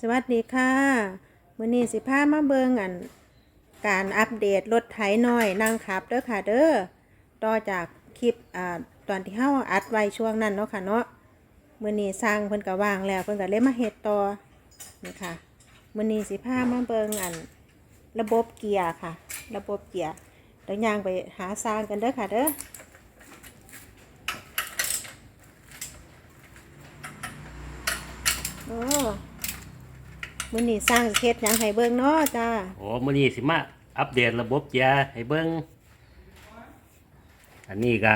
สวัสดีค่ะมื้อนี้สิพามาเบิ่งอัน การอัปเดตรถไถน้อยนั่งขับเด้อค่ะเด้อต่อจากคลิปอ่าตอนที่เฮาอัดไว้ช่วงนั้นเนาะค่ะเนาะมื้อนี้สร้างเพิ่นก็ว่างแล้วเพิ่นก็เลยมาเฮ็ดต่อนี่ค่ะมื้อนี้สิพามาเบิ่งอัน ระบบเกียร์ค่ะ ระบบเกียร์เดี๋ยวย่างไปหาสร้างกันเด้อค่ะเด้อโอ้ มื้อนี้สร้างสิเฮ็ดหยังให้เบิ่งเนาะจ้า โอ้มื้อนี้สิมาอัปเดตระบบเกียร์ให้เบิ่งอันนี้ก็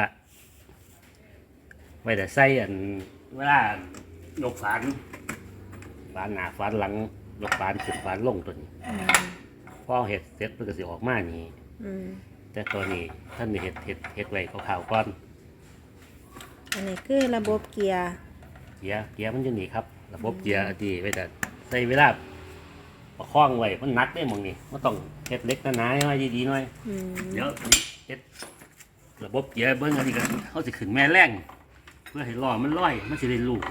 ไว้แต่ใส่อันเวลายกฝานฝานหน้าฝานหลังยกฝานขึ้นฝานลงตัวนี้อืมพอเฮ็ดเสร็จมันก็สิออกมานี่ อืม แต่ตัวนี้ท่านได้เฮ็ดเฮ็ดเฮ็ดไว้คร่าวๆก่อนอันนี้คือระบบเกียร์ เกียร์เกียร์มันอยู่นี่ครับ ระบบเกียร์อันนี้ไว้แต่ ใส่เวลาประคองไว้มันหนักได้หมองนี่มันต้องเฮ็ดเล็กหนาๆหน่อยดีๆหน่อยอืมเดี๋ยวเฮ็ดระบบเกียร์เบิ้งอันนี้ก็เขาสิขึ้นแม่แรงเพื่อให้ล้อมันลอยมันสิได้ลูก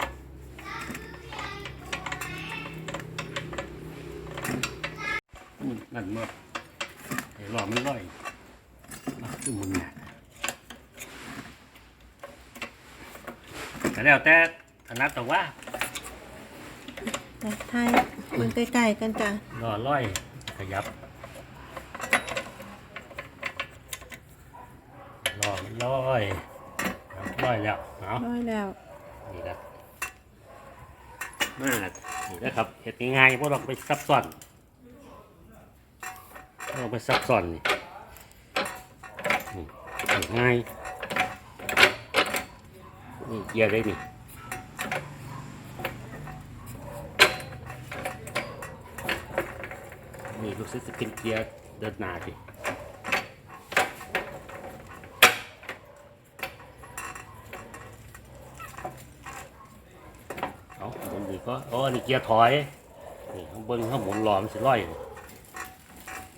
อืมนั่นเมื่อให้ล้อมันลอยมาขึ้นมุนเนี่ยก็แล้วแต่ถนัดแต่ว่า แต่ไทยมันใกล้ๆกันจ้ะล้อลอยขยับล้อมันลอยครับลอยแล้วเนาะร้อยแล้วนี่ครับมานี่นะครับเห็ดง่ายๆพวกเราไปซับซ้อนเราไปซับซ้อนนี่นี่ง่ายนี่เกียร์ได้นี่นี่ รู้สึกจะเป็นเกียร์เดินหน้าดิเอาหมุนดีก็อ๋ออันนี้เกียร์ถอย นี่ข้างบนข้างหมุนล้อมันสิลอยนี่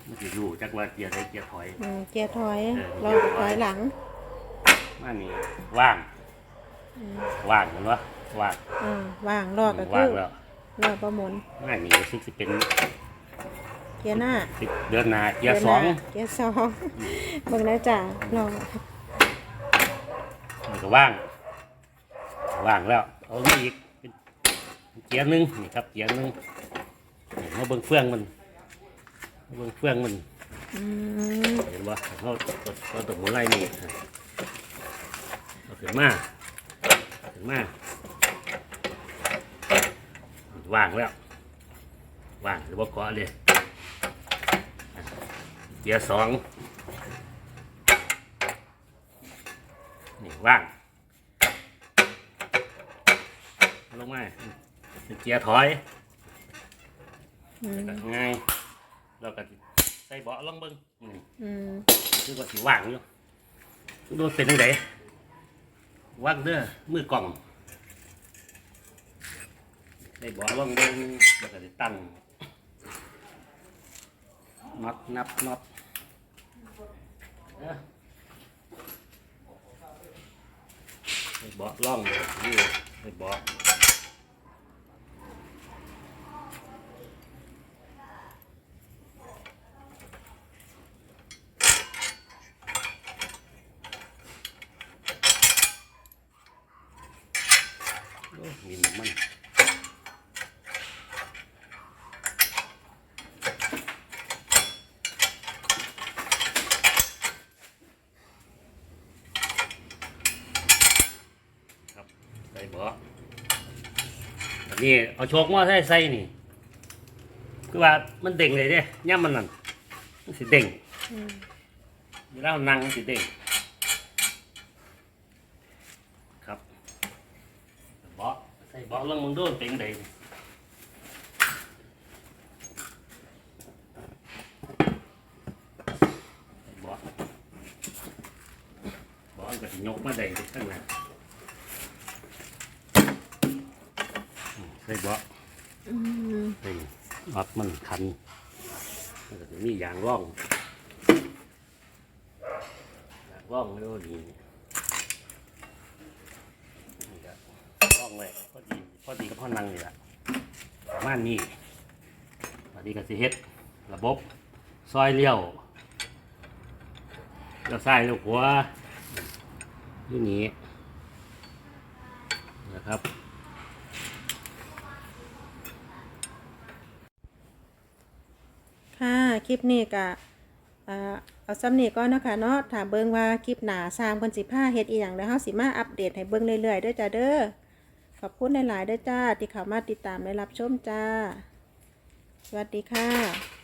มันสิรู้จักว่าเกียร์ใดเกียร์ถอย อืมเกียร์ถอยเออ เราถอยหลังมานี่ว่างว่างเห็นปะว่างอ่าว่างรอก็คืว่างอแล้ว รอประมนมานี่รู้สึกสิเป็น เกียร์หน้าสิเดือนหน้าเกียร์สองเกียร์สองเบิ่งนะจ้ะลองนี่ก็ว่าง ว่างแล้วเอามาอีกเป็นเกียร์หนึ่งนี่ครับเกียร์หนึ่งนี่มาเบิ่งเฟืองมันมาเบิ่งเฟืองมันอืมเห็นปะเราเราตกหัวไหล่นี่เอาขึ้นมาขึ้นมาว่างแล้วว่างหรือว่าเกาะเลย เกียร์สองนี่ว่าง ลงมาเกียร์ถอยอืมง่ายเราก็ใส่เบาะลงเบิ้งอืมอืมคือว่าสิว่างอยู่โดนเป็นยังไงว่างเด้อมือกล่องได้เบาะลงเบิ้งแล้วก็ได้ตั้งน็อตนับน็อต เด้อได้เบาะล่องเลยนี่ได้เบาะ โอ้ยมีน้ำมันครับ ใส่เบาะอันนี้เอาโชกมาใส่ใส่นี่ คือว่ามันเด้งเลยเด้ย่ำมันนั่นมันสิเด้งอืมเวลาเรานั่งมันสิเด้งครับเบาะใส่เบาะลงมึงโดนเป็นไดนี่ใส่เบาะเบาะมันก็สิยกมาได้ข้างหน้าอืมใส่เบาะอืมนี่น็อตมันคันมันก็จะมียางร่องยางร่องแล้วยดีร่องไว้พอดีพอดีกับพ่อนั่งนี่แหละประมาณนี้นนี้ก็สิเฮ็ดระบบซอยเลี้ยวเลี้ยวซ้ายเลี้ยวขวอยู่นี้นะครับ ค่ะคลิปนี้ก็เอาซ้ำนี้ก็นาะคะเนาะถามเบิ้งว่าคลิปหนาสามคนสิพาเฮ็ดอีหยังแล้วเฮาสิมาอัปเดตให้เบิ่งเรื่อยๆเด้อจ้าเด้อขอบคุณหลายๆเด้อจ้าที่เข้ามาติดตามและรับชมจ้า สวัสดีค่ะ